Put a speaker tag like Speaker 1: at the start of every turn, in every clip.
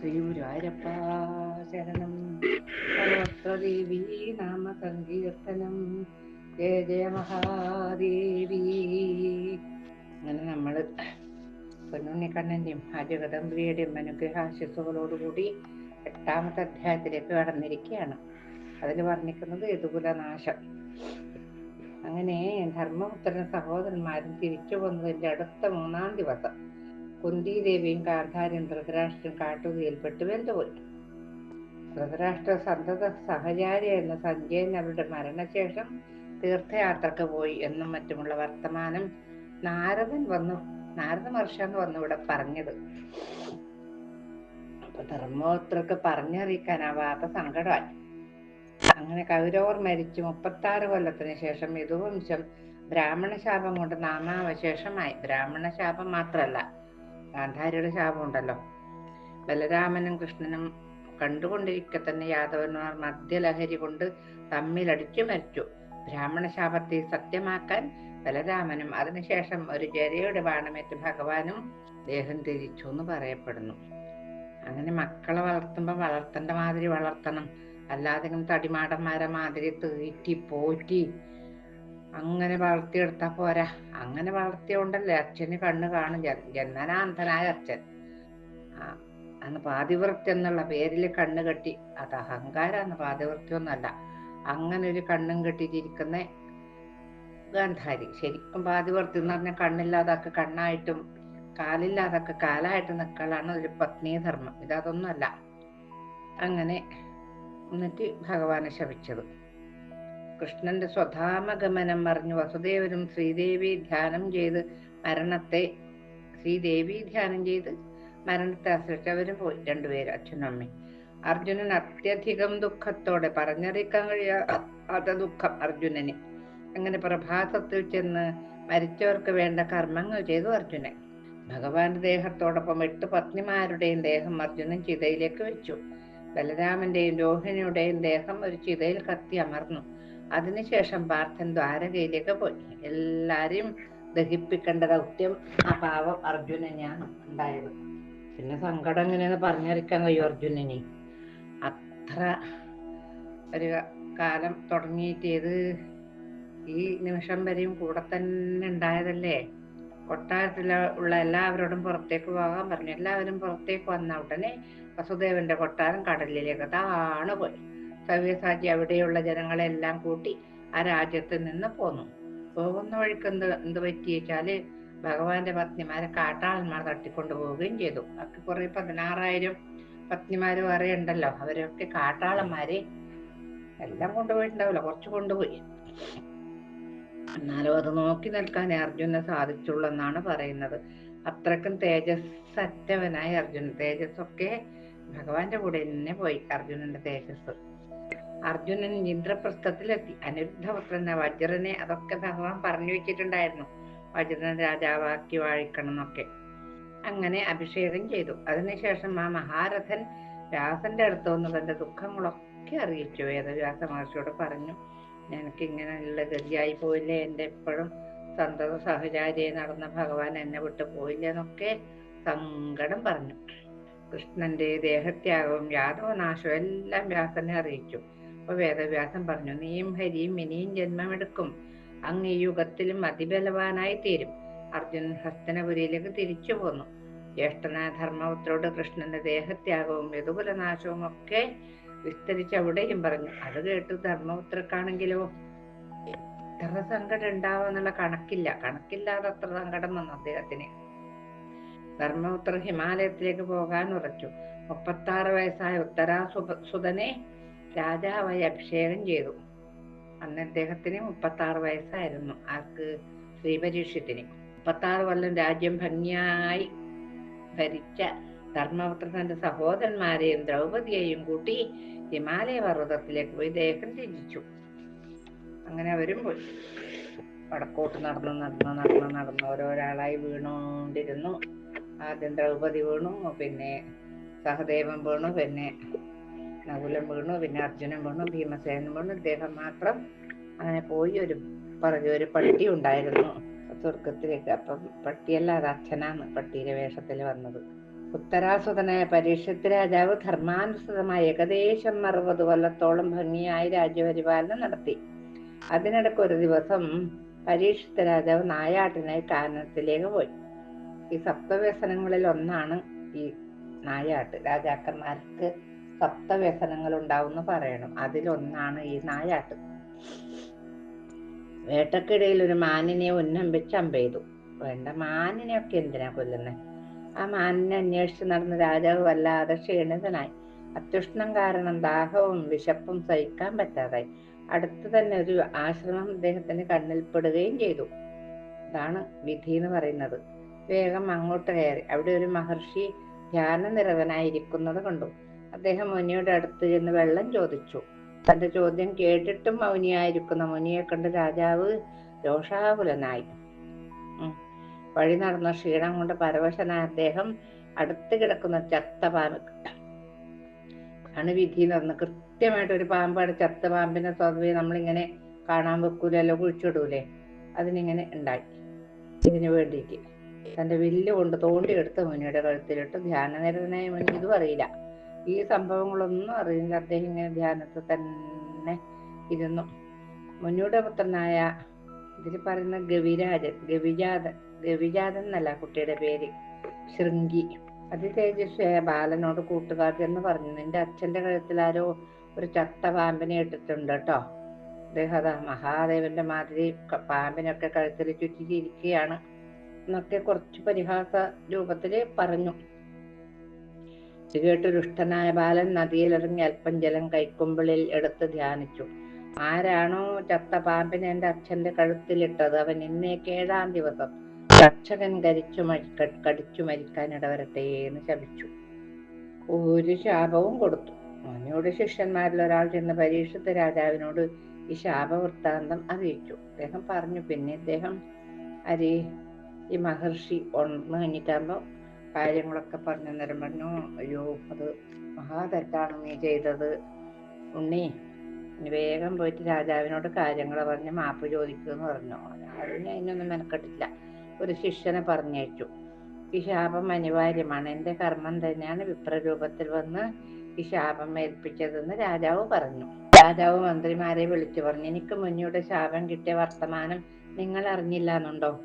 Speaker 1: ശ്രീ ഗുരുവായൂരപ്പ ശരണം സർവത്രദേവീ നാമ സങ്കീർത്തനം ജയ ജയ മഹാദേവി. അങ്ങനെ നമ്മൾ പൊന്നുണ്ണിക്കണ്ണന്റെയും ആ ജഗദമ്പിയുടെയും അനുഗ്രഹാശിസുകളോടുകൂടി എട്ടാമത്തെ അധ്യായത്തിലേക്ക് കടന്നിരിക്കുകയാണ്. അതിൽ വർണിക്കുന്നത് യദുകുലനാശം അങ്ങനെ ധർമ്മപുത്രൻ സഹോദരന്മാരും തിരിച്ചു വന്നതിന്റെ അടുത്ത മൂന്നാം ദിവസം കുന്തിദേവിയും കാന്താരും ധൃതരാഷ്ട്രം കാട്ടുകയിൽപ്പെട്ട് വെന്തുപോയി ധൃതരാഷ്ട്ര സന്തത എന്ന സഞ്ജയൻ അവരുടെ മരണശേഷം തീർത്ഥയാത്രക്ക് പോയി എന്നും മറ്റുമുള്ള വർത്തമാനം നാരദൻ വന്നു. നാരദ മഹർഷാന്ന് വന്നു ഇവിടെ പറഞ്ഞത്. അപ്പൊ ധർമ്മപുത്രക്ക് പറഞ്ഞറിയിക്കാനാവാത്ത സങ്കടമായി. അങ്ങനെ കൗരവർ മരിച്ചു. മുപ്പത്തി ആറ് കൊല്ലത്തിന് ശേഷം യദുവംശം ബ്രാഹ്മണ ശാപം കൊണ്ട് നാമാവശേഷമായി. ബ്രാഹ്മണ ശാപം മാത്രല്ല ഗാന്ധാരിയുടെ ശാപം ഉണ്ടല്ലോ ബലരാമനും കൃഷ്ണനും കണ്ടുകൊണ്ടിരിക്കെ തന്നെ യാദവന്മാർ മദ്യലഹരി കൊണ്ട് തമ്മിലടിച്ചു മരിച്ചു. ബ്രാഹ്മണ ശാപത്തെ സത്യമാക്കാൻ ബലരാമനും അതിനുശേഷം ഒരു ജരയുടെ ബാണമേറ്റ് ഭഗവാനും ദേഹം തിരിച്ചു എന്ന് പറയപ്പെടുന്നു. അങ്ങനെ മക്കളെ വളർത്തുമ്പോൾ വളർത്തേണ്ട മാതിരി വളർത്തണം. അല്ലാതെ തടിമാടന്മാരെ മാതിരി തീറ്റി പോറ്റി അങ്ങനെ വളർത്തിയെടുത്താ പോരാ. അങ്ങനെ വളർത്തിയോണ്ടല്ലേ അച്ഛന് കണ്ണ് കാണും. ജന്മനാന്ധനായ അച്ഛൻ. അന്ന് പാതിവൃത്തി എന്നുള്ള പേരിൽ കണ്ണ് കെട്ടി. അത് അഹങ്കാരാന്ന് പാതിവൃത്തി ഒന്നല്ല അങ്ങനെ ഒരു കണ്ണും കെട്ടിയിട്ടിരിക്കുന്ന ഗാന്ധാരി. ശരിക്കും പാതിവൃത്തി എന്ന് പറഞ്ഞാൽ കണ്ണില്ലാതൊക്കെ കണ്ണായിട്ടും കാലില്ലാതൊക്കെ കാലായിട്ട് നിൽക്കലാണ് ഒരു പത്നി ധർമ്മം. ഇതൊന്നുമല്ല അങ്ങനെ എന്നിട്ട് ഭഗവാനെ ശപിച്ചത്. കൃഷ്ണന്റെ സ്വധാമഗമനം അറിഞ്ഞു. വസുദേവനും ശ്രീദേവി ധ്യാനം ചെയ്ത് മരണത്തെ ശ്രീദേവി ധ്യാനം ചെയ്ത് മരണത്തെ ആശ്രയിച്ചവരും പോയി രണ്ടുപേരും അച്ഛനും അമ്മയും. അർജുനൻ അത്യധികം ദുഃഖത്തോടെ പറഞ്ഞറിയിക്കാൻ കഴിയാത്ത ദുഃഖം അർജുനന്. അങ്ങനെ പ്രഭാതത്തിൽ ചെന്ന് മരിച്ചവർക്ക് വേണ്ട കർമ്മങ്ങൾ ചെയ്തു അർജുനൻ. ഭഗവാന്റെ ദേഹത്തോടൊപ്പം എട്ട് പത്നിമാരുടെയും ദേഹം അർജുനൻ ചിതയിലേക്ക് വെച്ചു. ബലരാമന്റെയും രോഹിണിയുടെയും ദേഹം ഒരു ചിതയിൽ കത്തി അമർന്നു. അതിനുശേഷം പാർത്ഥൻ ദ്വാരകയിലേക്ക് പോയി. എല്ലാരെയും ദഹിപ്പിക്കേണ്ട ദൗത്യം ആ പാവം അർജുനനെയാണ് ഉണ്ടായത്. പിന്നെ സങ്കടം എങ്ങനെയെന്ന് പറഞ്ഞറിയിക്കാൻ കഴിയും അർജുനനെ. അത്ര ഒരു കാലം തുടങ്ങിയിട്ട് ഇത് ഈ നിമിഷം വരെയും കൂടെ തന്നെ ഉണ്ടായതല്ലേ? കൊട്ടാരത്തിൽ ഉള്ള എല്ലാവരോടും പുറത്തേക്ക് പോകാൻ പറഞ്ഞു. എല്ലാവരും പുറത്തേക്ക് വന്ന ഉടനെ വസുദേവന്റെ കൊട്ടാരം കടലിലേക്ക് താണു പോയി. സവ്യസാചി അവിടെയുള്ള ജനങ്ങളെല്ലാം കൂട്ടി ആ രാജ്യത്ത് നിന്ന് പോന്നു. പോകുന്ന വഴിക്ക് എന്ത് എന്ത് പറ്റിയേച്ചാൽ ഭഗവാന്റെ പത്നിമാരെ കാട്ടാളന്മാർ തട്ടിക്കൊണ്ടു പോവുകയും ചെയ്തു. അവർക്ക് കുറെ പതിനാറായിരം പത്നിമാര് വേറെ ഉണ്ടല്ലോ. അവരൊക്കെ കാട്ടാളന്മാരെ. എല്ലാം കൊണ്ടുപോയിട്ടുണ്ടാവില്ല. കുറച്ച് കൊണ്ടുപോയി. എന്നാലും അത് നോക്കി നിൽക്കാനേ അർജുനെ സാധിച്ചുള്ളൂ എന്നാണ് പറയുന്നത്. അത്രക്കും തേജസ് അറ്റവനായി അർജുനൻ തേജസ്സൊക്കെ ഭഗവാന്റെ കൂടെ തന്നെ പോയി അർജുനന്റെ തേജസ് അർജുനൻ ഇന്ദ്രപ്രസ്ഥത്തിലെത്തി അനിരുദ്ധപുത്രൻ വജ്രനെ അതൊക്കെ ഭഗവാൻ പറഞ്ഞു വെച്ചിട്ടുണ്ടായിരുന്നു. വജ്രനെ രാജാവാക്കി വാഴിക്കണം എന്നൊക്കെ അങ്ങനെ അഭിഷേകം ചെയ്തു. അതിനുശേഷം ആ മഹാരഥൻ വ്യാസന്റെ അടുത്ത് വന്ന് തന്റെ ദുഃഖങ്ങളൊക്കെ അറിയിച്ചു. വേദവ്യാസ മഹർഷിയോട് പറഞ്ഞു എനിക്ക് ഇങ്ങനെയുള്ള ഗതിയായി പോയില്ലേ? എന്റെ എപ്പോഴും സന്തത സഹചാരിയെ നടന്ന ഭഗവാൻ എന്നെ വിട്ടു പോയില്ല? എന്നൊക്കെ സങ്കടം പറഞ്ഞു. കൃഷ്ണന്റെ ദേഹത്യാഗവും യാദവനാശവും എല്ലാം വ്യാസനെ അറിയിച്ചു. അപ്പൊ വേദവ്യാസൻ പറഞ്ഞു നീയും ഹരിയും ഇനിയും ജന്മമെടുക്കും. അങ്ങ് ഈ യുഗത്തിലും അതിബലവാനായി തീരും. അർജുനൻ ഹസ്തനപുരിയിലേക്ക് തിരിച്ചു പോന്നു. ജ്യേഷ്ഠനായ ധർമ്മപുത്രോട് കൃഷ്ണന്റെ ദേഹത്യാഗവും യതുകുലനാശവും ഒക്കെ വിസ്തരിച്ച് അവിടെയും പറഞ്ഞു. അത് കേട്ട് ധർമ്മപുത്രക്കാണെങ്കിലോ? എത്ര സങ്കടം ഉണ്ടാവുന്നുള്ള കണക്കില്ല. കണക്കില്ലാതെ അത്ര സങ്കടം വന്നു അദ്ദേഹത്തിന്. ധർമ്മപുത്ര ഹിമാലയത്തിലേക്ക് പോകാൻ ഉറച്ചു. മുപ്പത്തി ആറ് വയസ്സായ ഉത്തരാ സുതനെ രാജാവായി അഭിഷേകം ചെയ്തു. അന്ന് അദ്ദേഹത്തിന് മുപ്പത്തി ആറ് വയസ്സായിരുന്നു. ആർക്ക്? ശ്രീപരീക്ഷത്തിന്. മുപ്പത്തി ആറ് കൊല്ലം രാജ്യം ഭംഗിയായി ഭരിച്ച ധർമ്മപുത്രന്റെ സഹോദരന്മാരെയും ദ്രൗപതിയെയും കൂട്ടി ഹിമാലയ പർവതത്തിലേക്ക് പോയി ദേഹം ത്യജിച്ചു. അങ്ങനെ അവരും പോയി. വടക്കോട്ട് നടന്നു നടന്നു നടന്നു നടന്നു. ഓരോരാളായി വീണുകൊണ്ടിരുന്നു ആദ്യം ദ്രൗപതി വീണു പിന്നെ സഹദേവൻ വീണു പിന്നെ നകുലം വീണു പിന്നെ അർജുനൻ വീണു ഭീമസേനൻ വീണു. ഇദ്ദേഹം മാത്രം അങ്ങനെ പോയി ഒരു പറഞ്ഞു ഒരു പട്ടി ഉണ്ടായിരുന്നു സ്വർഗത്തിലേക്ക്. അപ്പം പട്ടിയല്ല അത് അച്ഛനാണ് പട്ടിയുടെ വേഷത്തിൽ വന്നത്. ഉത്തരാസുതനായ പരീക്ഷത്ത് രാജാവ് ധർമാനുസൃതമായി ഏകദേശം അറുപത് കൊല്ലത്തോളം ഭംഗിയായി രാജ്യപരിപാലനം നടത്തി. അതിനിടയ്ക്ക് ഒരു ദിവസം പരീക്ഷിത്ത രാജാവ് നായാട്ടിനായി കാനനത്തിലേക്ക് പോയി. ഈ സപ്തവ്യസനങ്ങളിൽ ഒന്നാണ് ഈ നായാട്ട്. രാജാക്കന്മാർക്ക് സപ്തവ്യസനങ്ങൾ ഉണ്ടാവുമെന്ന് പറയണം. അതിലൊന്നാണ് ഈ നായാട്ടം. വേട്ടക്കിടയിൽ ഒരു മാനിനെ ഉന്നം വെച്ച് അമ്പെയ്തു. വേണ്ട മാനിനെയൊക്കെ എന്തിനാ കൊല്ലുന്നത് ആ മാനിനെ അന്വേഷിച്ച് നടന്ന രാജാവ് വല്ലാതെ ക്ഷീണിതനായി. അത്യുഷ്ണം കാരണം ദാഹവും വിശപ്പും സഹിക്കാൻ പറ്റാതായി. അടുത്ത് തന്നെ ഒരു ആശ്രമം അദ്ദേഹത്തിന് കണ്ണിൽപ്പെടുകയും ചെയ്തു. ഇതാണ് വിധി എന്ന് പറയുന്നത്. വേഗം അങ്ങോട്ട് കയറി. അവിടെ ഒരു മഹർഷി ധ്യാനനിരതനായിരിക്കുന്നത് കണ്ടു. അദ്ദേഹം മുനിയുടെ അടുത്ത് ചെന്ന് വെള്ളം ചോദിച്ചു. തന്റെ ചോദ്യം കേട്ടിട്ടും മൗനിയായിരിക്കുന്ന. മുനിയെ കണ്ട് രാജാവ് രോഷാകുലനായി. വഴി നടന്ന ക്ഷീണം കൊണ്ട് പരവശനായ അദ്ദേഹം അടുത്ത് കിടക്കുന്ന ചത്ത പാമ്പ് ആണ് വിധി നടന്ന് കൃത്യമായിട്ട് ഒരു പാമ്പാണ് ചത്ത പാമ്പിനെ സ്വതവേ നമ്മളിങ്ങനെ കാണാൻ വെക്കൂലല്ലോ കുഴിച്ചിടൂലേ? അതിനിങ്ങനെ ഉണ്ടായി. ഇതിനു വേണ്ടിയിട്ട് തന്റെ വില്ല് കൊണ്ട് തോണ്ടിയെടുത്ത് മുനിയുടെ കഴുത്തിലിട്ട് ധ്യാനനിരതനായ മുനി ഇതും അറിയില്ല. ഈ സംഭവങ്ങളൊന്നും അറിയില്ല. അദ്ദേഹം ഇങ്ങനെ ധ്യാനത്തിൽ തന്നെ ഇരുന്നു. മുനിയുടെ പുത്രനായ ഇതിൽ പറയുന്ന ഗവിരാജൻ ഗവിജാതൻ ഗവിജാതൻ എന്നല്ല കുട്ടിയുടെ പേര് ശൃംഗി. അതിതേജസ്വിയായ ബാലനോട് കൂട്ടുകാർക്ക് എന്ന് പറഞ്ഞു. നിന്റെ അച്ഛന്റെ കഴുത്തിൽ ആരോ ഒരു ചത്ത പാമ്പിനെ ഇട്ടിട്ടുണ്ട് കേട്ടോ. അദ്ദേഹം മഹാദേവന്റെ മാതിരി പാമ്പിനൊക്കെ കഴുത്തിൽ ചുറ്റിയിരിക്കുകയാണ് എന്നൊക്കെ കുറച്ച് പരിഹാസ രൂപത്തിൽ പറഞ്ഞു. കേട്ട് ദുഷ്ടനായ ബാലൻ നദിയിലിറങ്ങി അല്പം ജലം കൈക്കുമ്പിളിൽ എടുത്ത് ധ്യാനിച്ചു. ആരാണോ ചത്ത പാമ്പിനെ എന്റെ അച്ഛന്റെ കഴുത്തിലിട്ടത്? അവൻ ഇന്നേക്ക് ഏഴാം ദിവസം. രക്ഷകൻ കരിച്ചു കടിച്ചു മരിക്കാൻ ഇടവരട്ടെ എന്ന് ശപിച്ചു. ഒരു ശാപവും കൊടുത്തു. മുനിയുടെ ശിഷ്യന്മാരിൽ ഒരാൾ ചെന്ന് പരീക്ഷത്ത് രാജാവിനോട് ഈ ശാപവൃത്താന്തം അറിയിച്ചു. അദ്ദേഹം പറഞ്ഞു പിന്നെ അദ്ദേഹം അരി ഈ മഹർഷി ഉണർന്നു കഴിഞ്ഞിട്ടാകുമ്പോ കാര്യങ്ങളൊക്കെ പറഞ്ഞു നേരം പറഞ്ഞു അയ്യോ അത് മഹാതെറ്റാണ് നീ ചെയ്തത്. ഉണ്ണി വേഗം പോയിട്ട് രാജാവിനോട് കാര്യങ്ങൾ പറഞ്ഞ് മാപ്പ് ചോദിക്കുമെന്ന് പറഞ്ഞു. അതിന് അതിനൊന്നും മെനക്കെട്ടില്ല. ഒരു ശിഷ്യനെ പറഞ്ഞയച്ചു. ഈ ശാപം അനിവാര്യമാണ്. എന്റെ കർമ്മം തന്നെയാണ് വിപ്രരൂപത്തിൽ വന്ന് ഈ ശാപം ഏൽപ്പിച്ചതെന്ന് രാജാവ് പറഞ്ഞു. രാജാവ് മന്ത്രിമാരെ വിളിച്ചു പറഞ്ഞു എനിക്ക് മുന്നിയുടെ ശാപം കിട്ടിയ വർത്തമാനം നിങ്ങൾ അറിഞ്ഞില്ല എന്നുണ്ടോ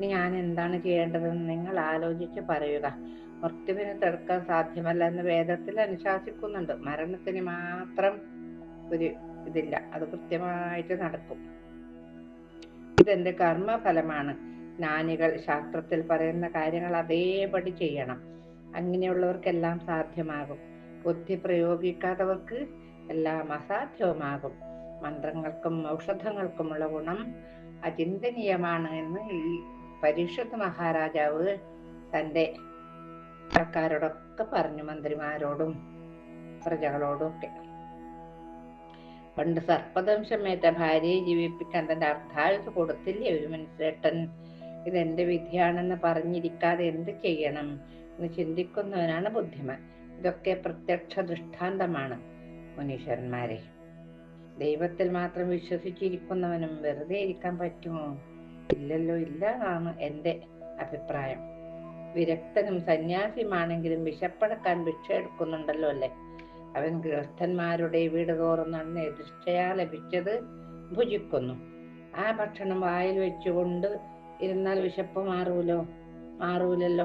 Speaker 1: ഇനി ഞാൻ എന്താണ് ചെയ്യേണ്ടതെന്ന് നിങ്ങൾ ആലോചിച്ച് പറയുക. മൃത്യുവിന് തടുക്കാൻ സാധ്യമല്ല എന്ന് വേദത്തിൽ അനുശാസിക്കുന്നുണ്ട്. മരണത്തിന് മാത്രം ഒരു ഇതില്ല. അത് കൃത്യമായിട്ട് നടക്കും. ഇതെന്റെ കർമ്മഫലമാണ്. ജ്ഞാനികൾ ശാസ്ത്രത്തിൽ പറയുന്ന കാര്യങ്ങൾ അതേപടി ചെയ്യണം. അങ്ങനെയുള്ളവർക്കെല്ലാം സാധ്യമാകും. ബുദ്ധി പ്രയോഗിക്കാത്തവർക്ക് എല്ലാം അസാധ്യവുമാകും. മന്ത്രങ്ങൾക്കും ഔഷധങ്ങൾക്കുമുള്ള ഗുണം അചിന്തനീയമാണ് എന്ന് ഈ പരീക്ഷത്ത് മഹാരാജാവ് തന്റെ ആൾക്കാരോടൊക്കെ പറഞ്ഞു മന്ത്രിമാരോടും പ്രജകളോടും ഒക്കെ. പണ്ട് സർപ്പദംശമേറ്റ ഭാര്യയെ ജീവിപ്പിക്കാൻ തന്റെ അർദ്ധായുസ് കൊടുത്തില്ലേ ഒരു മനുഷ്യട്ടൻ? ഇതെന്റെ വിധിയാണെന്ന് പറഞ്ഞിരിക്കാതെ എന്ത് ചെയ്യണം എന്ന് ചിന്തിക്കുന്നവനാണ് ബുദ്ധിമാൻ. ഇതൊക്കെ പ്രത്യക്ഷ ദൃഷ്ടാന്തമാണ് മുനീശ്വരന്മാരെ. ദൈവത്തിൽ മാത്രം വിശ്വസിച്ചിരിക്കുന്നവനും വെറുതെ ഇരിക്കാൻ പറ്റുമോ? ഇല്ലല്ലോ ഇല്ല എന്നാണ് എന്റെ അഭിപ്രായം. വിരക്തനും സന്യാസിയുമാണെങ്കിലും വിശപ്പടക്കാൻ ഭിക്ഷ എടുക്കുന്നുണ്ടല്ലോ അല്ലേ? അവൻ ഗൃഹസ്ഥന്മാരുടെ വീട് തോറും നടന്ന് എതിർച്ചയാ ലഭിച്ചത് ഭുജിക്കുന്നു. ആ ഭക്ഷണം വായിൽ വെച്ചുകൊണ്ട് ഇരുന്നാൽ വിശപ്പ് മാറൂലോ? മാറൂലല്ലോ.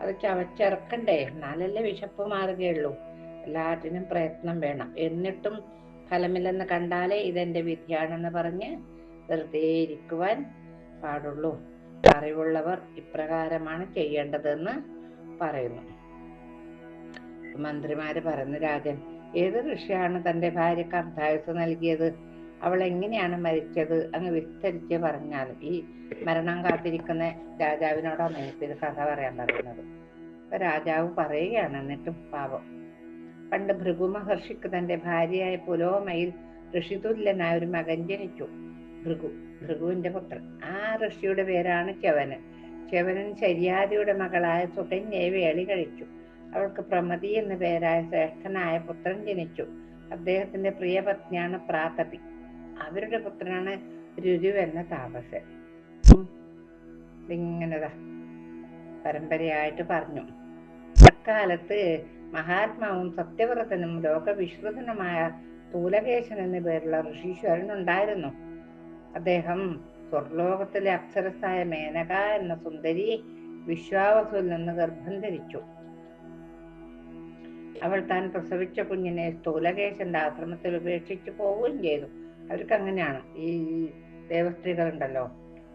Speaker 1: അത് ചവച്ചിറക്കണ്ടേ എന്നാലല്ലേ വിശപ്പ് മാറുകയുള്ളൂ. എല്ലാറ്റിനും പ്രയത്നം വേണം. എന്നിട്ടും ഫലമില്ലെന്ന് കണ്ടാലേ ഇതെന്റെ വിധിയാണെന്ന് പറഞ്ഞ് വെറുതെ ഇരിക്കുവാൻ പാടുള്ളൂ. അറിവുള്ളവർ ഇപ്രകാരമാണ് ചെയ്യേണ്ടതെന്ന് പറയുന്നു. മന്ത്രിമാര് പറഞ്ഞു രാജൻ ഏത് ഋഷിയാണ് തന്റെ ഭാര്യക്ക് അർദ്ധായുസ് നൽകിയത്? അവൾ എങ്ങനെയാണ് മരിച്ചത്? അങ്ങ് വിസ്തരിച്ച് പറഞ്ഞാലും ഈ മരണം കാത്തിരിക്കുന്ന രാജാവിനോടാണ് എനിക്കിത് കഥ പറയാൻ പറയുന്നത്. അപ്പൊ രാജാവ് പറയുകയാണ് എന്നിട്ടും പാവം. പണ്ട് ഭൃഗു മഹർഷിക്ക് തന്റെ ഭാര്യയായ പുലോമയിൽ ഋഷിതുല്യനായ ഒരു മകൻ ജനിച്ചു. ഭൃഗു ഭൃഗുവിന്റെ പുത്രൻ. ആ ഋഷിയുടെ പേരാണ് ച്യവനൻ ച്യവനൻ ശരിയാദിയുടെ മകളായ സുകന്യയെ വേളി കഴിച്ചു. അവൾക്ക് പ്രമതി എന്ന പേരായ ശ്രേഷ്ഠനായ പുത്രൻ ജനിച്ചു. അദ്ദേഹത്തിന്റെ പ്രിയ പത്നിയാണ് പ്രാതപി. അവരുടെ പുത്രനാണ് രുരു എന്ന താപസൻ ഇങ്ങനെ ഇതിങ്ങനെതാ പരമ്പരയായിട്ട് പറഞ്ഞു. അക്കാലത്ത് മഹാത്മാവും സത്യവ്രതനും ലോകവിശ്രുതനുമായ സ്ഥൂലകേശൻ എന്നു പേരുള്ള ഋഷീശ്വരൻ ഉണ്ടായിരുന്നു. അദ്ദേഹം സ്വർലോകത്തിലെ അക്ഷരസായ മേനക എന്ന സുന്ദരി വിശ്വാവസുവിൽ നിന്ന് ഗർഭം ധരിച്ചു. അവൾ താൻ പ്രസവിച്ച കുഞ്ഞിനെ സ്ഥൂലകേശന്റെ ആശ്രമത്തിൽ ഉപേക്ഷിച്ച് പോവുകയും ചെയ്തു. അവർക്ക് അങ്ങനെയാണ് ഈ ദേവസ്ത്രീകളുണ്ടല്ലോ.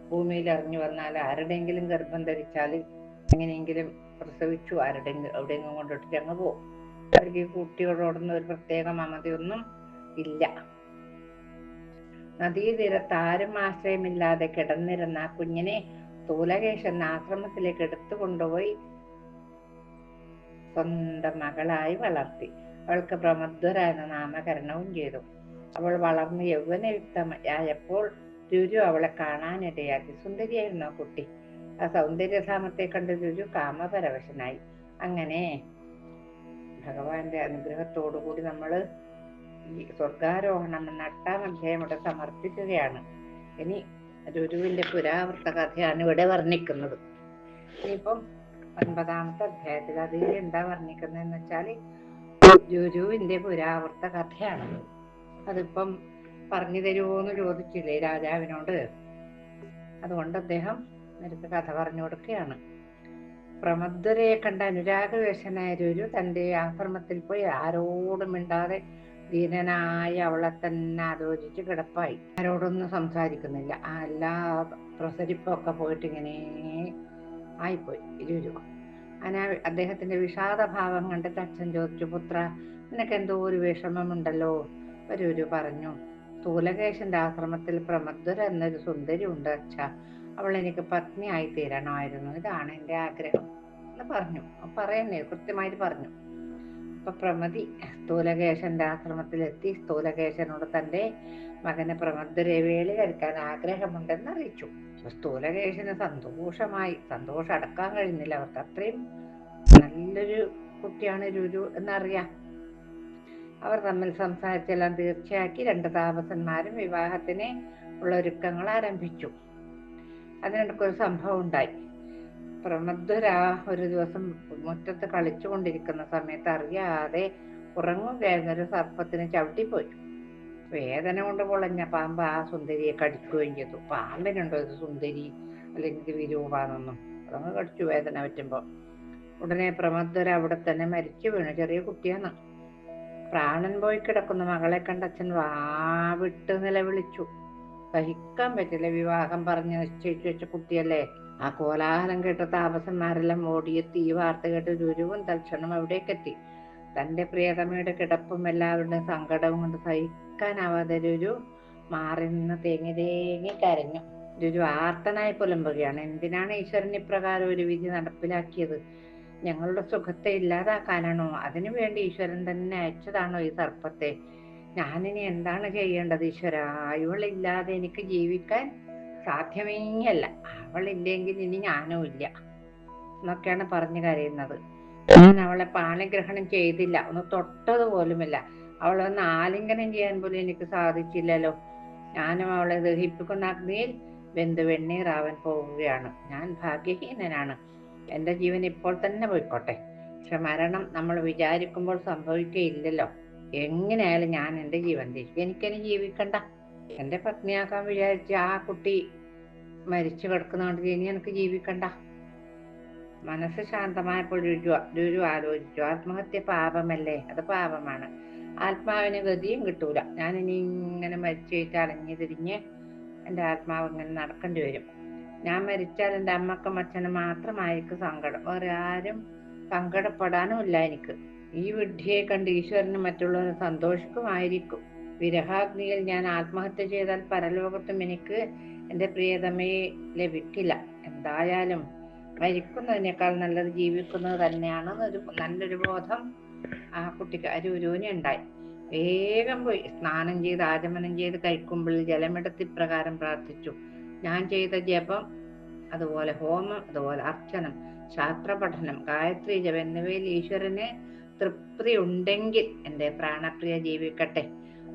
Speaker 1: ഭൂമിയിൽ ഇറങ്ങി വന്നാൽ ആരുടെയെങ്കിലും ഗർഭം ധരിച്ചാൽ എങ്ങനെയെങ്കിലും പ്രസവിച്ചു ആരുടെ എവിടെയെങ്കിലും കൊണ്ടിട്ട് അങ്ങ് പോകും. അവർക്ക് ഈ കുട്ടികളോടൊന്നും ഒരു പ്രത്യേക മമതയൊന്നും ഇല്ല. നദീതീരത്ത് ആരും ആശ്രയമില്ലാതെ കിടന്നിരുന്ന കുഞ്ഞിനെ സ്ഥൂലകേശൻ ആശ്രമത്തിലേക്ക് എടുത്തു കൊണ്ടുപോയി സ്വന്തം മകളായി വളർത്തി. അവൾക്ക് പ്രമദ്വര എന്ന നാമകരണവും ചെയ്തു. അവൾ വളർന്ന് യൗവനയുക്തമായപ്പോൾ രുരു അവളെ കാണാനിടയാക്കി. സുന്ദരിയായിരുന്നു കുട്ടി. ആ സൗന്ദര്യധാമത്തെ കണ്ട് രുരു കാമപരവശനായി. അങ്ങനെ ഭഗവാന്റെ അനുഗ്രഹത്തോടു കൂടി നമ്മൾ ഈ സ്വർഗാരോഹണം എന്ന എട്ടാം അധ്യായം ഇവിടെ സമർപ്പിക്കുകയാണ്. ഇനി രുരുവിന്റെ പുരാവൃത്ത കഥയാണ് ഇവിടെ വർണിക്കുന്നത്. ഇനിയിപ്പം ഒൻപതാമത്തെ അധ്യായത്തിൽ അതിൽ എന്താ വർണിക്കുന്നതെന്ന് വെച്ചാൽ രുരുവിന്റെ പുരാവൃത്ത കഥയാണ്. അതിപ്പം പറഞ്ഞു തരുമോന്ന് ചോദിച്ചില്ലേ രാജാവിനോട്? അതുകൊണ്ട് അദ്ദേഹം നേരത്തെ കഥ പറഞ്ഞു കൊടുക്കുകയാണ്. പ്രമദ്വരയെ കണ്ട അനുരാഗവേഷനായ രുരു തന്റെ ആശ്രമത്തിൽ പോയി ആരോടും മിണ്ടാതെ ദീനനായി അവളെ തന്നെ ആലോചിച്ച് കിടപ്പായി. ആരോടൊന്നും സംസാരിക്കുന്നില്ല. ആ എല്ലാ പ്രസരിപ്പൊക്കെ പോയിട്ട് ഇങ്ങനെ ആയിപ്പോയി. ഇരുവരും അങ്ങനെ അദ്ദേഹത്തിന്റെ വിഷാദഭാവം കണ്ടിട്ട് അച്ഛൻ ചോദിച്ചു പുത്ര നിനക്ക് എന്തോ ഒരു വിഷമമുണ്ടല്ലോ? ഒരു പറഞ്ഞു സ്ഥൂലകേശന്റെ ആശ്രമത്തിൽ പ്രമദ്വര എന്നൊരു സുന്ദരി ഉണ്ട് അച്ഛ. അവൾ എനിക്ക് പത്നിയായി തീരണമായിരുന്നു. ഇതാണ് എന്റെ ആഗ്രഹം. എന്ന് പറഞ്ഞു. പറയുന്നേ കൃത്യമായിട്ട് പറഞ്ഞു. അപ്പൊ പ്രമതി സ്ഥൂലകേശന്റെ ആശ്രമത്തിലെത്തി സ്ഥൂലകേശനോട് തന്റെ മകനെ പ്രമദ്വരെ വേളി കഴിക്കാൻ ആഗ്രഹമുണ്ടെന്ന് അറിയിച്ചു സ്ഥൂലകേശന് സന്തോഷമായി. സന്തോഷം അടക്കാൻ കഴിയുന്നില്ല അവർക്ക് അത്രയും നല്ലൊരു കുട്ടിയാണ് രുരു എന്നറിയാം. അവർ തമ്മിൽ സംസാരിച്ചെല്ലാം തീർച്ചയാക്കി രണ്ട് താമസന്മാരും വിവാഹത്തിന് ഉള്ള ഒരുക്കങ്ങൾ ആരംഭിച്ചു. അതിനിടയ്ക്കൊരു സംഭവം ഉണ്ടായി. പ്രമദ്വര ഒരു ദിവസം മുറ്റത്ത് കളിച്ചുകൊണ്ടിരിക്കുന്ന സമയത്ത് അറിയാതെ ഉറങ്ങുകയായിരുന്ന ഒരു സർപ്പത്തിന് ചവിട്ടിപ്പോയി. വേദന കൊണ്ട് പൊളഞ്ഞ പാമ്പ് ആ സുന്ദരിയെ കടിക്കുകയും ചെയ്തു. പാമ്പിനുണ്ടോ ഇത് സുന്ദരി? അല്ലെങ്കിൽ വിരൂപാന്നൊന്നും? അതങ്ങ് കടിച്ചു വേദന പറ്റുമ്പോ. ഉടനെ പ്രമദ്വര അവിടെ തന്നെ മരിച്ചു വീണു. ചെറിയ കുട്ടിയാണ്. പ്രാണൻ പോയി കിടക്കുന്ന മകളെ കണ്ട അച്ഛൻ വാവിട്ട് നിലവിളിച്ചു. സഹിക്കാൻ പറ്റില്ല. വിവാഹം പറഞ്ഞ് നിശ്ചയിച്ചു വെച്ച കുട്ടിയല്ലേ? ആ കോലാഹലം കേട്ട താപസന്മാരെല്ലാം ഓടിയെത്തി ഈ വാർത്ത കേട്ട് രുരുവും തൽക്ഷണം അവിടേക്കെത്തി തന്റെ പ്രിയതമയുടെ കിടപ്പും എല്ലാവരുടെയും സങ്കടവും കൊണ്ട് സഹിക്കാനാവാതെ രുരു മാറി നിന്ന് തേങ്ങി തേങ്ങി കരഞ്ഞു. രുരു ആർത്തനായി പുലമ്പുകയാണ്. എന്തിനാണ് ഈശ്വരൻ ഇപ്രകാരം ഒരു വിധി നടപ്പിലാക്കിയത്? ഞങ്ങളുടെ സുഖത്തെ ഇല്ലാതാക്കാനാണോ? അതിനു വേണ്ടി ഈശ്വരൻ തന്നെ അയച്ചതാണോ ഈ സർപ്പത്തെ? ഞാനിനി എന്താണ് ചെയ്യേണ്ടത് ഈശ്വര? ഇവളില്ലാതെ എനിക്ക് ജീവിക്കാൻ സാധ്യമേ അല്ല അവളില്ലെങ്കിൽ ഇനി ഞാനും ഇല്ല. എന്നൊക്കെയാണ് പറഞ്ഞു കരയുന്നത്. ഞാൻ അവളെ പാലഗ്രഹണം ചെയ്തില്ല. ഒന്ന് തൊട്ടത് പോലുമില്ല. അവളൊന്ന് ആലിംഗനം ചെയ്യാൻ പോലും എനിക്ക് സാധിച്ചില്ലല്ലോ. ഞാനും അവളെ ദഹിപ്പിക്കുന്ന അഗ്നിയിൽ വെന്ത് വെണ്ണീറാവാൻ പോവുകയാണ്. ഞാൻ ഭാഗ്യഹീനനാണ്. എന്റെ ജീവൻ ഇപ്പോൾ തന്നെ പോയിക്കോട്ടെ. പക്ഷെ മരണം നമ്മൾ വിചാരിക്കുമ്പോൾ സംഭവിക്കുകയില്ലല്ലോ. എങ്ങനെയായാലും ഞാൻ എന്റെ ജീവൻ തിരിച്ചു എനിക്കിനി ജീവിക്കണ്ട. എന്റെ പത്നിയാക്കാൻ വിചാരിച്ച ആ കുട്ടി മരിച്ചു കിടക്കുന്നതുകൊണ്ട് ഇനി എനിക്ക് ജീവിക്കണ്ട. മനസ്സ് ശാന്തമായപ്പോൾ രുചു രുചു ആലോചിച്ചു. ആത്മഹത്യ പാപമല്ലേ? അത് പാപമാണ്. ആത്മാവിന് ഗതിയും കിട്ടൂല. ഞാൻ ഇനി ഇങ്ങനെ മരിച്ചു പോയിട്ട് അലഞ്ഞു തിരിഞ്ഞ് എന്റെ ആത്മാവ് ഇങ്ങനെ നടക്കേണ്ടി വരും. ഞാൻ മരിച്ചാൽ എന്റെ അമ്മക്കും അച്ഛനും മാത്രമായിരിക്കും സങ്കടം. വേറെ ആരും സങ്കടപ്പെടാനും ഇല്ല എനിക്ക്. ഈ വിഡ്ഢിയെ കണ്ട് ഈശ്വരനും മറ്റുള്ളവരും സന്തോഷിക്കുമായിരിക്കും. വിരഹാഗ്നിയിൽ ഞാൻ ആത്മഹത്യ ചെയ്താൽ പരലോകത്തും എനിക്ക് എന്റെ പ്രിയതമയെ ലഭിക്കില്ല. എന്തായാലും മരിക്കുന്നതിനേക്കാൾ നല്ലത് ജീവിക്കുന്നത് തന്നെയാണ് നല്ലൊരു ബോധം ആ കുട്ടിക്ക് അരൂരൂന് ഉണ്ടായി. വേഗം പോയി. സ്നാനം ചെയ്ത് ആചമനം ചെയ്ത് കഴിക്കുമ്പോൾ ജലമെടുത്ത് ഇപ്രകാരം പ്രാർത്ഥിച്ചു. ഞാൻ ചെയ്ത ജപം അതുപോലെ ഹോമം അതുപോലെ അർച്ചനം ശാസ്ത്ര പഠനം ഗായത്രി ജപം എന്നിവയിൽ ഈശ്വരന് തൃപ്തി ഉണ്ടെങ്കിൽ എന്റെ പ്രാണപ്രിയ ജീവിക്കട്ടെ.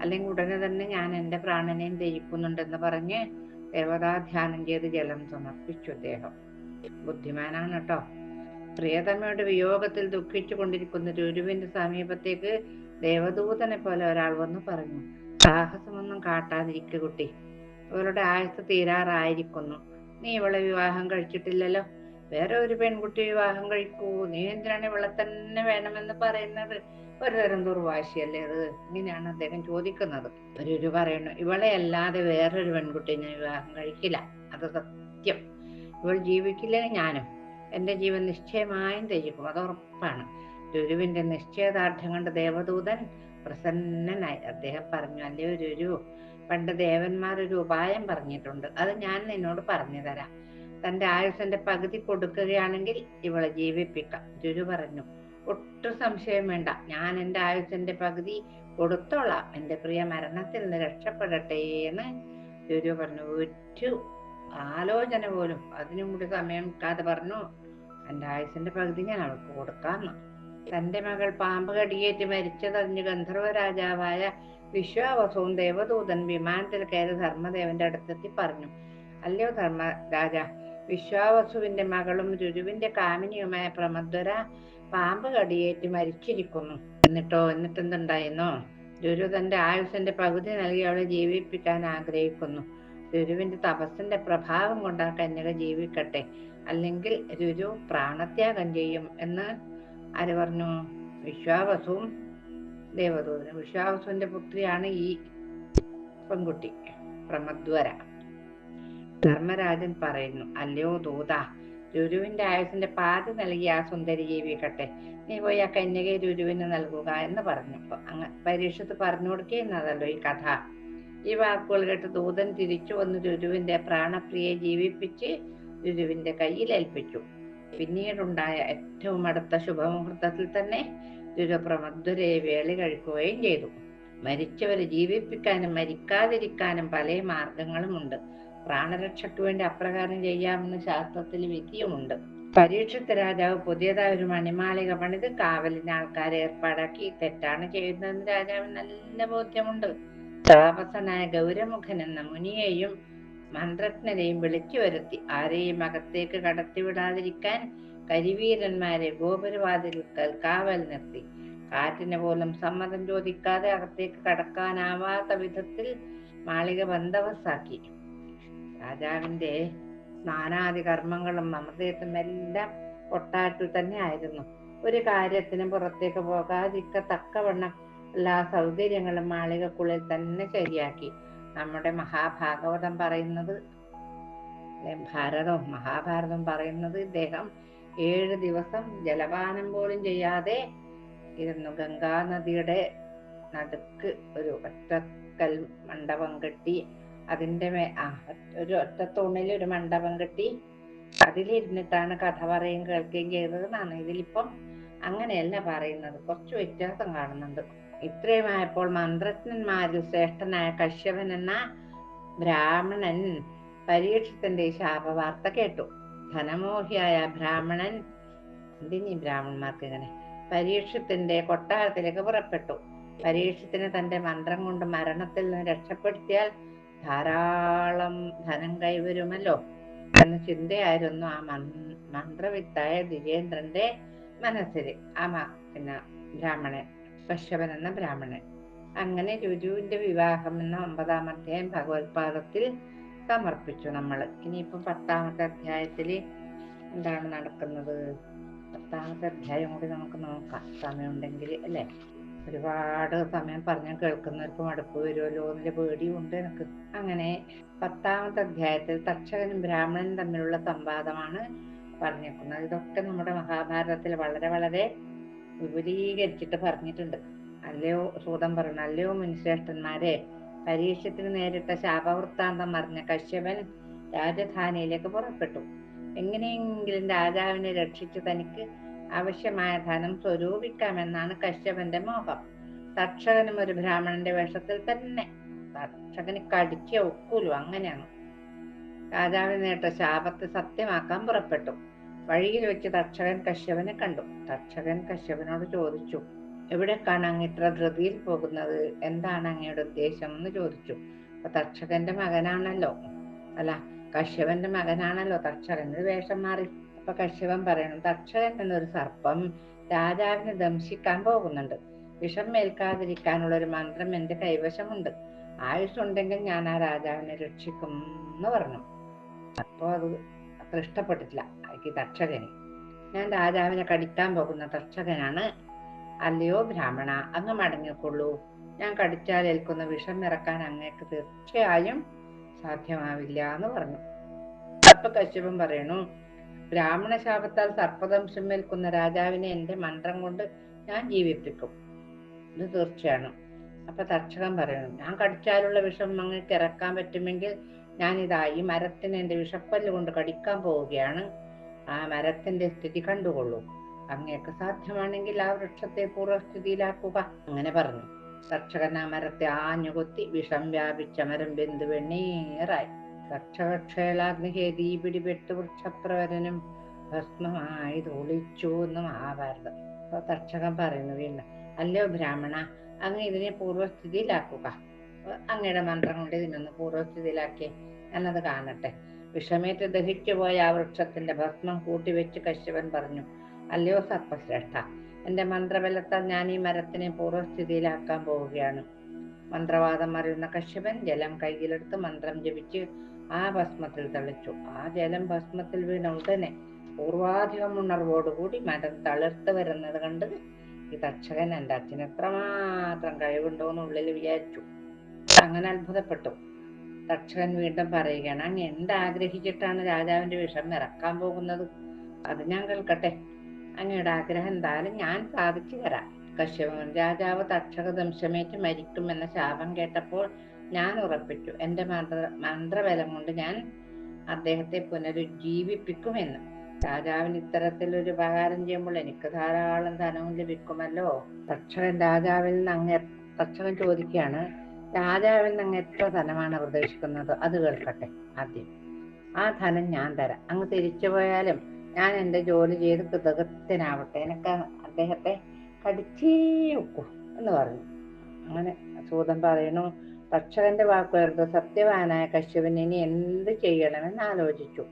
Speaker 1: അല്ലെങ്കിൽ ഉടനെ തന്നെ ഞാൻ എന്റെ പ്രാണനെയും ത്യജിക്കുന്നുണ്ടെന്ന് പറഞ്ഞ് ദേവതാ ധ്യാനം ചെയ്ത് ജലം സമർപ്പിച്ചു അദ്ദേഹം. ബുദ്ധിമാനാണ് കേട്ടോ പ്രിയതമയുടെ വിയോഗത്തിൽ ദുഃഖിച്ചു കൊണ്ടിരിക്കുന്ന രുരുവിന്റെ സമീപത്തേക്ക് ദേവദൂതനെ പോലെ ഒരാൾ വന്ന് പറഞ്ഞു സാഹസമൊന്നും കാട്ടാതിരിക്കു കുട്ടി. ഇവളുടെ ആയുസ് തീരാറായിരിക്കുന്നു. നീ ഇവളെ വിവാഹം കഴിച്ചിട്ടില്ലല്ലോ. വേറെ ഒരു പെൺകുട്ടി വിവാഹം കഴിക്കൂ. നീ എന്തിനാണ് ഇവളെ തന്നെ വേണമെന്ന് പറയുന്നത്? ഒരു തരം ദുർവാശിയല്ലേ അത്? ഇങ്ങനെയാണ് അദ്ദേഹം ചോദിക്കുന്നത്. ഒരു പറയുന്നു ഇവളെ അല്ലാതെ വേറൊരു പെൺകുട്ടി ഞാൻ വിവാഹം കഴിക്കില്ല. അത് സത്യം. ഇവൾ ജീവിക്കില്ല ഞാനും. എന്റെ ജീവൻ നിശ്ചയമായും ത്യജിക്കും. അത് ഉറപ്പാണ്. രുരുവിന്റെ നിശ്ചയദാർഢ്യം കണ്ട് ദേവദൂതൻ പ്രസന്നനായി. അദ്ദേഹം പറഞ്ഞു അല്ലേ ഒരു പണ്ട് ദേവന്മാർ ഒരു ഉപായം പറഞ്ഞിട്ടുണ്ട്. അത് ഞാൻ നിന്നോട് പറഞ്ഞു തരാം. തന്റെ ആയുസിന്റെ പകുതി കൊടുക്കുകയാണെങ്കിൽ ഇവളെ ജീവിപ്പിക്കാം. രുരു പറഞ്ഞു ഒട്ടും സംശയം വേണ്ട. ഞാൻ എന്റെ ആയുസിന്റെ പകുതി കൊടുത്തോളാം. എന്റെ പ്രിയ മരണത്തിൽ നിന്ന് രക്ഷപ്പെടട്ടെ എന്ന് രുരു പറഞ്ഞു. ഒരു ആലോചന പോലും. അതിനും കൂടി സമയം കിട്ടാതെ പറഞ്ഞു എന്റെ ആയുസിന്റെ പകുതി ഞാൻ അവൾക്ക് കൊടുക്കാമെന്ന്. തന്റെ മകൾ പാമ്പ് കടിയേറ്റ് മരിച്ചതറിഞ്ഞ് ഗന്ധർവ രാജാവായ വിശ്വാവസവും ദേവദൂതൻ വിമാനത്തിൽ കയറി ധർമ്മദേവന്റെ അടുത്തെത്തി പറഞ്ഞു അല്ലയോ ധർമ്മ രാജ വിശ്വാവസുവിന്റെ മകളും രുരുവിന്റെ കാമിനിയുമായ പ്രമദ്വര പാമ്പ് കടിയേറ്റ് മരിച്ചിരിക്കുന്നു. എന്നിട്ടോ എന്നിട്ട് എന്തുണ്ടായിരുന്നോ രുരു തന്റെ ആയുസിന്റെ പകുതി നൽകി അവളെ ജീവിപ്പിക്കാൻ ആഗ്രഹിക്കുന്നു. രുരുവിന്റെ തപസ്സിന്റെ പ്രഭാവം കൊണ്ട് ആ കന്യക ജീവിക്കട്ടെ. അല്ലെങ്കിൽ രുരു പ്രാണത്യാഗം ചെയ്യും എന്ന് ആര് പറഞ്ഞു? വിശ്വാവസുവും ദേവദൂതനും. വിശ്വാവസുവിന്റെ പുത്രിയാണ് ഈ പെൺകുട്ടി പ്രമദ്വര. ധർമ്മരാജൻ പറയുന്നു അല്ലയോ ദൂത രുരുവിന്റെ ആയുസിന്റെ പാതി നൽകി ആ സുന്ദരി ജീവിക്കട്ടെ നീ പോയി ആ കന്യകയെ രുരുവിന് നൽകുക എന്ന് പറഞ്ഞു അങ്ങ് പരീക്ഷത്ത് പറഞ്ഞു കൊടുക്കുന്നതല്ലോ ഈ കഥ. ഈ വാക്കുകൾ കേട്ട് ദൂതൻ തിരിച്ചു വന്ന് രുരുവിന്റെ പ്രാണപ്രിയെ ജീവിപ്പിച്ച് രുരുവിന്റെ കയ്യിൽ ഏൽപ്പിച്ചു. പിന്നീടുണ്ടായ ഏറ്റവും അടുത്ത ശുഭമുഹൂർത്തത്തിൽ തന്നെ രുരപ്രമദ്വരെ വേളി കഴിക്കുകയും ചെയ്തു. മരിച്ചവരെ ജീവിപ്പിക്കാനും മരിക്കാതിരിക്കാനും പല മാർഗങ്ങളുമുണ്ട്. പ്രാണരക്ഷയ്ക്ക് വേണ്ടി അപ്രകാരം ചെയ്യാമെന്ന് ശാസ്ത്രത്തിൽ വിധിയുമുണ്ട്. പരീക്ഷത്ത് രാജാവ് പുതിയതായ ഒരു മണിമാളിക പണിത് കാവലിന് ആൾക്കാരെ ഏർപ്പാടാക്കി തെറ്റാണ് ചെയ്യുന്നതെന്ന് രാജാവിന് നല്ല ബോധ്യമുണ്ട്. താപസനായ ഗൗരമുഖൻ എന്ന മുനിയെയും മന്ത്രജ്ഞരെയും വിളിച്ചു വരുത്തി ആരെയും അകത്തേക്ക് കടത്തിവിടാതിരിക്കാൻ കരിവീരന്മാരെ ഗോപുരവാതിൽക്കൽ കാവൽ നിർത്തി. കാറ്റിന് പോലും സമ്മതം ചോദിക്കാതെ അകത്തേക്ക് കടക്കാനാവാത്ത വിധത്തിൽ മാളിക ബന്ദവസാക്കി രാജാവിന്റെ സ്നാനാദി കർമ്മങ്ങളും അമൃതയത്തും എല്ലാം കൊട്ടാരത്തിൽ തന്നെ ആയിരുന്നു. ഒരു കാര്യത്തിനും പുറത്തേക്ക് പോകാതിരിക്ക തക്കവണ്ണം എല്ലാ സൗകര്യങ്ങളും മാളികക്കുള്ളിൽ തന്നെ ശരിയാക്കി. നമ്മുടെ മഹാഭാഗവതം പറയുന്നത് ഭാരതവും മഹാഭാരതം പറയുന്നത് ഇദ്ദേഹം ഏഴ് ദിവസം ജലപാനം പോലും ചെയ്യാതെ ഇരുന്നു. ഗംഗാനദിയുടെ നടുക്ക് ഒരു ഒറ്റക്കൽ മണ്ഡപം കെട്ടി അതിന്റെ മേ ആ ഒരു ഒറ്റ തൂണിൽ ഒരു മണ്ഡപം കെട്ടി അതിലിരുന്നിട്ടാണ് കഥ പറയുകയും കേൾക്കുകയും ചെയ്തതെന്നാണ് ഇതിലിപ്പം അങ്ങനെയല്ല പറയുന്നത്. കുറച്ച് വ്യത്യാസം കാണുന്നുണ്ട്. ഇത്രയുമായപ്പോൾ മന്ത്രജ്ഞന്മാരിൽ ശ്രേഷ്ഠനായ കശ്യപൻ എന്ന ബ്രാഹ്മണൻ പരീക്ഷത്തിന്റെ ശാപവാർത്ത കേട്ടു. ധനമോഹിയായ ബ്രാഹ്മണൻ എന്തിനീ ബ്രാഹ്മണന്മാർക്ക് ഇങ്ങനെ? പരീക്ഷത്തിന്റെ കൊട്ടാരത്തിലേക്ക് പുറപ്പെട്ടു. പരീക്ഷത്തിന് തന്റെ മന്ത്രം കൊണ്ട് മരണത്തിൽ നിന്ന് രക്ഷപ്പെടുത്തിയാൽ ധാരാളം ധനം കൈവരുമല്ലോ എന്ന ചിന്തയായിരുന്നു ആ മന്ത്രവിത്തായ ദിജേന്ദ്രന്റെ മനസ്സിൽ. ആ പിന്നെ ബ്രാഹ്മണൻ കശ്യപൻ എന്ന ബ്രാഹ്മണൻ. അങ്ങനെ രുജുവിന്റെ വിവാഹം എന്ന ഒമ്പതാം അധ്യായം ഭഗവത്പാദത്തിൽ സമർപ്പിച്ചു നമ്മൾ ഇനിയിപ്പോ പത്താമത്തെ അധ്യായത്തിൽ എന്താണ് നടക്കുന്നത്? പത്താമത്തെ അധ്യായം കൂടി നമുക്ക് നോക്കാം. സമയമുണ്ടെങ്കിൽ അല്ലേ? ഒരുപാട് സമയം പറഞ്ഞു കേൾക്കുന്നവർക്ക് മടുപ്പ് വരുമല്ലോ എന്നുള്ള പേടിയും ഉണ്ട് എനിക്ക്. അങ്ങനെ പത്താമത്തെ അധ്യായത്തിൽ തക്ഷകനും ബ്രാഹ്മണനും തമ്മിലുള്ള സംവാദമാണ് പറഞ്ഞേക്കുന്നത്. ഇതൊക്കെ നമ്മുടെ മഹാഭാരതത്തിൽ വളരെ വളരെ വിപുലീകരിച്ചിട്ട് പറഞ്ഞിട്ടുണ്ട്. അല്ലയോ സൂതം പറഞ്ഞു അല്ലയോ മുനിശ്രേഷ്ഠന്മാരെ പരീക്ഷത്തിന് നേരിട്ട ശാപവൃത്താന്തം അറിഞ്ഞ കശ്യപൻ രാജധാനിയിലേക്ക് പുറപ്പെട്ടു. എങ്ങനെയെങ്കിലും രാജാവിനെ രക്ഷിച്ച് തനിക്ക് ആവശ്യമായ ധനം സ്വരൂപിക്കാമെന്നാണ് കശ്യപന്റെ മോഹം. തക്ഷകനും ഒരു ബ്രാഹ്മണന്റെ വേഷത്തിൽ തന്നെ. തക്ഷകന് കടിക്കുക ഒക്കൂലു അങ്ങനെയാണ്. രാജാവിന് നേട്ട ശാപത്തെ സത്യമാക്കാൻ പുറപ്പെട്ടു. വഴിയിൽ വെച്ച് തക്ഷകൻ കശ്യപനെ കണ്ടു. തക്ഷകൻ കശ്യപനോട് ചോദിച്ചു എവിടേക്കാണ് അങ്ങ് ഇത്ര ധൃതിയിൽ പോകുന്നത്? എന്താണ് അങ്ങയുടെ ഉദ്ദേശം? എന്ന് ചോദിച്ചു. അപ്പൊ തക്ഷകന്റെ മകനാണല്ലോ. അല്ല കശ്യപന്റെ മകനാണല്ലോ. തക്ഷകൻ വേഷം മാറി. അപ്പൊ കശ്യപൻ പറയണം തക്ഷകൻ എന്നൊരു സർപ്പം രാജാവിനെ ദംശിക്കാൻ പോകുന്നുണ്ട്. വിഷം മേൽക്കാതിരിക്കാനുള്ള ഒരു മന്ത്രം എന്റെ കൈവശമുണ്ട്. ആയുസ്സുണ്ടെങ്കിൽ ഞാൻ ആ രാജാവിനെ രക്ഷിക്കും എന്ന് പറഞ്ഞു. അപ്പോ അത് അത്ര ഇഷ്ടപ്പെട്ടിട്ടില്ല ഈ തക്ഷകന്. ഞാൻ രാജാവിനെ കടിക്കാൻ പോകുന്ന തക്ഷകനാണ്. അല്ലയോ ബ്രാഹ്മണ അങ്ങ് മടങ്ങിക്കൊള്ളൂ. ഞാൻ കടിച്ചാൽ ഏൽക്കുന്ന വിഷം ഇറക്കാൻ അങ്ങേക്ക് തീർച്ചയായും സാധ്യമാവില്ല എന്ന് പറഞ്ഞു. അപ്പൊ കശ്യപൻ പറയണു ബ്രാഹ്മണ ശാപത്താൽ സർപ്പദംശം മേൽക്കുന്ന രാജാവിനെ എന്റെ മന്ത്രം കൊണ്ട് ഞാൻ ജീവിപ്പിക്കും. ഇത് തീർച്ചയാണ്. അപ്പൊ തക്ഷകൻ പറയുന്നു ഞാൻ കടിച്ചാലുള്ള വിഷം അങ്ങേക്ക് ഇറക്കാൻ പറ്റുമെങ്കിൽ ഞാനിതാ ഈ മരത്തിന് എന്റെ വിഷപ്പല്ല് കൊണ്ട് കടിക്കാൻ പോവുകയാണ്. ആ മരത്തിന്റെ സ്ഥിതി കണ്ടുകൊള്ളൂ. അങ്ങേക്ക് സാധ്യമാണെങ്കിൽ ആ വൃക്ഷത്തെ പൂർവസ്ഥിതിയിലാക്കുക അങ്ങനെ പറഞ്ഞു. തക്ഷകൻ ആ മരത്തെ ആഞ്ഞുകൊത്തി വിഷം വ്യാപിച്ച മരം ബന്ധു വെണ്ണീറായി. തക്ഷകക്ഷേളാഗ്നിഹേതി പിടിപെട്ട് വൃക്ഷപ്രവരനും ഭസ്മമായി തൊളിച്ചു എന്ന് മഹാഭാരതം അപ്പൊ തക്ഷകൻ പറയുന്നു വീണ്ടും അല്ലയോ ബ്രാഹ്മണ അങ്ങ് ഇതിനെ പൂർവസ്ഥിതിയിലാക്കുക. അങ്ങയുടെ മന്ത്രം കൊണ്ട് ഇതിനൊന്ന് പൂർവസ്ഥിതിയിലാക്കി ഞാനത് കാണട്ടെ. വിഷമേറ്റ് ദഹിച്ചു പോയ ആ വൃക്ഷത്തിന്റെ ഭസ്മം കൂട്ടിവെച്ച് കശ്യപൻ പറഞ്ഞു അല്ലയോ സർപ്പശ്രേഷ്ഠ എന്റെ മന്ത്രബലത്താൽ ഞാൻ ഈ മരത്തിനെ പൂർവസ്ഥിതിയിലാക്കാൻ പോവുകയാണ്. മന്ത്രവാദം അറിയുന്ന കശ്യപൻ ജലം കയ്യിലെടുത്ത് മന്ത്രം ജപിച്ച് ആ ഭസ്മത്തിൽ തളിച്ചു. ആ ജലം ഭസ്മത്തിൽ വീണ ഉടനെ പൂർവാധികം ഉണർവോടുകൂടി മരം തളിർത്ത് വരുന്നത് കണ്ട് ഈ തക്ഷകൻ എന്റെ അച്ഛന് എത്രമാത്രം കഴിവുണ്ടോ എന്ന് ഉള്ളിൽ വിചാരിച്ചു. അങ്ങനെ അത്ഭുതപ്പെട്ടു. തക്ഷകൻ വീണ്ടും പറയുകയാണ് അങ്ങ് എന്താഗ്രഹിച്ചിട്ടാണ് രാജാവിന്റെ വിഷം ഇറക്കാൻ പോകുന്നത്? അത് ഞാൻ കേൾക്കട്ടെ. അങ്ങയുടെ ആഗ്രഹം എന്തായാലും ഞാൻ സാധിച്ചു തരാം. കശ്യപൻ രാജാവ് തക്ഷക ദംശമേറ്റ് മരിക്കുമെന്ന ശാപം കേട്ടപ്പോൾ ഞാൻ ഉറപ്പിച്ചു എന്റെ മന്ത്ര മന്ത്രബലം കൊണ്ട് ഞാൻ അദ്ദേഹത്തെ പുനരുജ്ജീവിപ്പിക്കുമെന്ന്. രാജാവിന് ഇത്തരത്തിൽ ഒരു ഉപകാരം ചെയ്യുമ്പോൾ എനിക്ക് ധാരാളം ധനവും ലഭിക്കുമല്ലോ. തക്ഷകൻ രാജാവിൽ നിന്ന് അങ്ങ് തക്ഷകൻ ചോദിക്കുകയാണ് രാജാവിൽ നിന്ന് അങ്ങ് എത്ര ധനമാണ് പ്രതീക്ഷിക്കുന്നത് അത് കേൾക്കട്ടെ ആദ്യം. ആ ധനം ഞാൻ തരാം. അങ്ങ് തിരിച്ചു പോയാലും ഞാൻ എന്റെ ജോലി ചെയ്ത് കൃതകൃത്യനാവട്ടെ. എനിക്ക് അദ്ദേഹത്തെ കടിച്ചേ വെക്കൂ എന്ന് പറഞ്ഞു. അങ്ങനെ സൂതൻ പറയുന്നു തക്ഷകന്റെ വാക്കുകൾക്ക് സത്യവാനായ കശ്യപൻ ഇനി എന്ത് ചെയ്യണമെന്ന് ആലോചിച്ചു.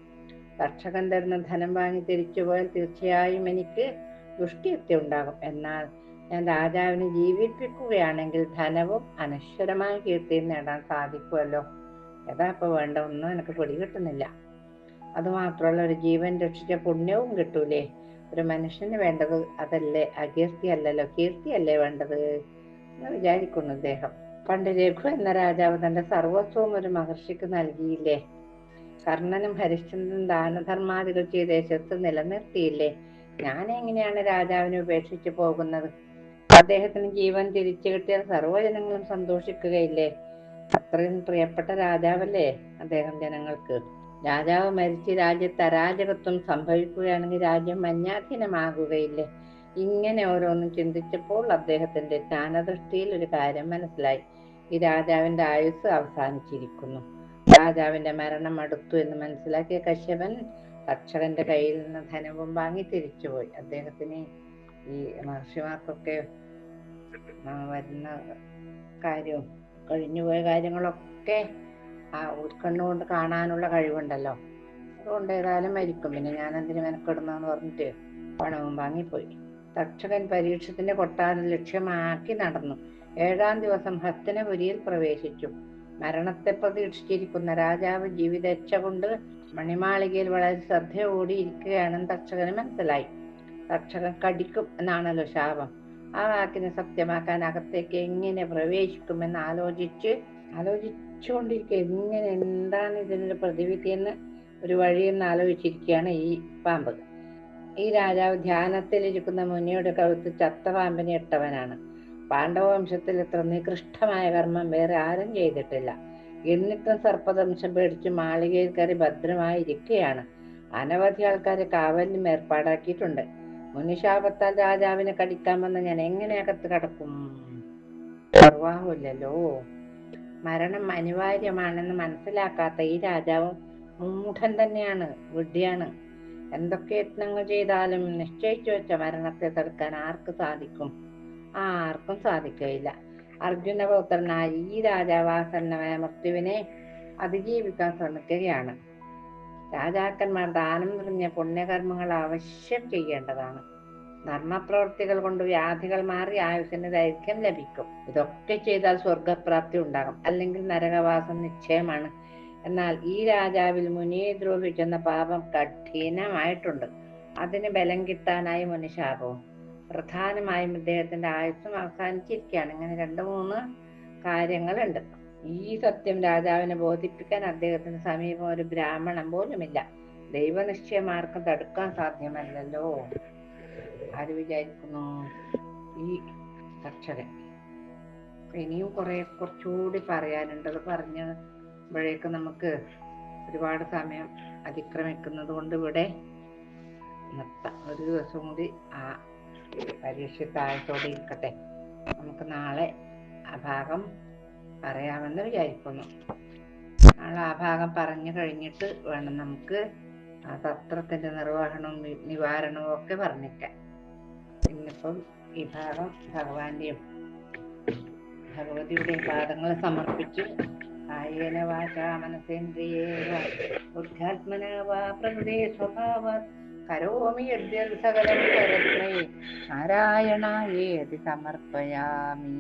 Speaker 1: തക്ഷകൻ തരുന്ന ധനം വാങ്ങി തിരിച്ചു പോയാൽ തീർച്ചയായും എനിക്ക് ദുഷ്ടിയത്യ ഉണ്ടാകും. എന്നാൽ ഞാൻ രാജാവിനെ ജീവിപ്പിക്കുകയാണെങ്കിൽ ധനവും അനശ്വരമായ കീർത്തിയും നേടാൻ സാധിക്കുമല്ലോ. ഏതാ ഇപ്പൊ വേണ്ട ഒന്നും എനിക്ക് പിടികിട്ടുന്നില്ല അതുമാത്രമല്ല ഒരു ജീവൻ രക്ഷിച്ച പുണ്യവും കിട്ടൂലേ? ഒരു മനുഷ്യന് വേണ്ടത് അതല്ലേ അകീർത്തി അല്ലല്ലോ കീർത്തിയല്ലേ വേണ്ടത്? എന്ന് വിചാരിക്കുന്നു അദ്ദേഹം പണ്ട് രഘു എന്ന രാജാവ് തന്റെ സർവസ്വവും ഒരു മഹർഷിക്ക് നൽകിയില്ലേ? കർണനും ഹരിശ്ചന്ദ്രനും ദാനധർമാദികൾ ചെയ്ത് ദേശത്ത് നിലനിർത്തിയില്ലേ? ഞാൻ എങ്ങനെയാണ് രാജാവിനെ ഉപേക്ഷിച്ചു പോകുന്നത്? അദ്ദേഹത്തിന് ജീവൻ തിരിച്ചു കിട്ടിയാൽ സർവജനങ്ങളും സന്തോഷിക്കുകയില്ലേ? അത്രയും പ്രിയപ്പെട്ട രാജാവല്ലേ അദ്ദേഹം ജനങ്ങൾക്ക്? രാജാവ് മരിച്ച് രാജ്യത്ത് അരാജകത്വം സംഭവിക്കുകയാണെങ്കിൽ രാജ്യം മഞ്ഞാധീനമാകുകയില്ലേ ഇങ്ങനെ ഓരോന്നും ചിന്തിച്ചപ്പോൾ അദ്ദേഹത്തിന്റെ ജ്ഞാനദൃഷ്ടിയിൽ ഒരു കാര്യം മനസ്സിലായി. ഈ രാജാവിന്റെ ആയുസ് അവസാനിച്ചിരിക്കുന്നു. രാജാവിന്റെ മരണം അടുത്തു എന്ന് മനസ്സിലാക്കിയ കശ്യപൻ തക്ഷകന്റെ കയ്യിൽ നിന്ന് ധനവും വാങ്ങി തിരിച്ചുപോയി. അദ്ദേഹത്തിന് ഈ മഹർഷിമാർക്കൊക്കെ വരുന്ന കാര്യവും കഴിഞ്ഞുപോയ കാര്യങ്ങളൊക്കെ ആ ഉൾക്കണ്ണുകൊണ്ട് കാണാനുള്ള കഴിവുണ്ടല്ലോ. അതുകൊണ്ട് ഏതായാലും മരിക്കും. പിന്നെ ഞാൻ എന്തിനു മെനക്കെടുന്നെന്ന് പറഞ്ഞിട്ട് പണവും വാങ്ങിപ്പോയി. തക്ഷകൻ പരീക്ഷത്തിന്റെ കൊട്ടാരം ലക്ഷ്യമാക്കി നടന്നു. ഏഴാം ദിവസം ഹസ്തനപുരിയിൽ പ്രവേശിച്ചു. മരണത്തെ പ്രതീക്ഷിച്ചിരിക്കുന്ന രാജാവ് ജീവിതേച്ഛ കൊണ്ട് മണിമാളികയിൽ വളരെ ശ്രദ്ധയോടെ ഇരിക്കുകയാണെന്ന് തക്ഷകന് മനസ്സിലായി. തക്ഷകൻ കടിക്കും എന്നാണല്ലോ ശാപം. ആ വാക്കിനെ സത്യമാക്കാൻ അകത്തേക്ക് എങ്ങനെ പ്രവേശിക്കുമെന്ന് ആലോചിച്ച് ആലോചിച്ചുകൊണ്ടിരിക്കുക എങ്ങനെ എന്താണ് ഇതിനൊരു പ്രതിവിധി എന്ന് ഒരു വഴിയെന്ന് ആലോചിച്ചിരിക്കുകയാണ് ഈ പാമ്പ്. ഈ രാജാവ് ധ്യാനത്തിലിരിക്കുന്ന മുനിയുടെ കഴുത്ത് ചത്ത പാമ്പിനെ ഇട്ടവനാണ്. പാണ്ഡവ വംശത്തിൽ ഇത്ര നികൃഷ്ടമായ കർമ്മം വേറെ ആരും ചെയ്തിട്ടില്ല. എന്നിട്ടും സർപ്പദംശം പേടിച്ച് മാളികയിൽ കയറി ഭദ്രമായിരിക്കുകയാണ്. അനവധി ആൾക്കാരെ കാവലിനും ഏർപ്പാടാക്കിയിട്ടുണ്ട്. മുനിശാപത്താൽ രാജാവിനെ കടിക്കാൻ വന്ന ഞാൻ എങ്ങനെ അകത്ത് കടക്കും? നിർവാഹമില്ലല്ലോ. മരണം അനിവാര്യമാണെന്ന് മനസ്സിലാക്കാത്ത ഈ രാജാവ് മൂഢൻ തന്നെയാണ് വിഡ്ഢിയാണ്. എന്തൊക്കെ യത്നങ്ങൾ ചെയ്താലും നിശ്ചയിച്ചു വെച്ച മരണത്തെ തടുക്കാൻ ആർക്ക് സാധിക്കും? ആർക്കും സാധിക്കുകയില്ല. അർജുനപുത്രനായ ഈ രാജാവാസന്നമായ മൃത്യുവിനെ അതിജീവിക്കാൻ ശ്രമിക്കുകയാണ്. രാജാക്കന്മാർ ദാനം നിറഞ്ഞ പുണ്യകർമ്മങ്ങൾ അവശ്യം ചെയ്യേണ്ടതാണ്. ധർമ്മപ്രവൃത്തികൾ കൊണ്ട് വ്യാധികൾ മാറി ആയുസിന് ദൈർഘ്യം ലഭിക്കും. ഇതൊക്കെ ചെയ്താൽ സ്വർഗപ്രാപ്തി ഉണ്ടാകും. അല്ലെങ്കിൽ നരകവാസം നിശ്ചയമാണ്. എന്നാൽ ഈ രാജാവിൽ മുനിയെ ദ്രോഹിച്ചെന്ന പാപം കഠിനമായിട്ടുണ്ട്. അതിന് ബലം കിട്ടാനായി മുനിശാപവും പ്രധാനമായും ഇദ്ദേഹത്തിന്റെ ആയുസ്സും അവസാനിച്ചിരിക്കുകയാണ്. ഇങ്ങനെ രണ്ട് മൂന്ന് കാര്യങ്ങളുണ്ട്. ഈ സത്യം രാജാവിനെ ബോധിപ്പിക്കാൻ അദ്ദേഹത്തിന് സമീപം ഒരു ബ്രാഹ്മണൻ പോലുമില്ല. ദൈവനിശ്ചയമാർക്കും തടുക്കാൻ സാധ്യമല്ലല്ലോ. ആര് വിചാരിക്കുന്നു? ഈ കർഷകൻ. ഇനിയും കുറെ കുറച്ചുകൂടി പറയാനുണ്ട്. അത് പറഞ്ഞപ്പോഴേക്ക് നമുക്ക് ഒരുപാട് സമയം അതിക്രമിക്കുന്നത് കൊണ്ട് ഇവിടെ നിർത്താം. ഒരു ദിവസം കൂടി ആ പരീക്ഷ താഴത്തോടെ ഇരിക്കട്ടെ. നമുക്ക് നാളെ ആ ഭാഗം പറയാമെന്ന് വിചാരിക്കുന്നു. നാളെ ആ ഭാഗം പറഞ്ഞു കഴിഞ്ഞിട്ട് വേണം നമുക്ക് ആ തത്രത്തിന്റെ നിർവഹണവും നിവാരണവും ഒക്കെ പറഞ്ഞിട്ട് ഇന്നിപ്പം ഈ ഭാഗം ഭഗവാന്റെയും ഭഗവതിയുടെയും പാദങ്ങൾ സമർപ്പിച്ച് കായേന വാച മനസേന്ദ്രിയേവ ബുദ്ധ്യാത്മന വാ പ്രകൃതി കരോമി യദ്യൽ സകലം പരസ്മൈ നാരായണായേതി സമർപ്പയാമി?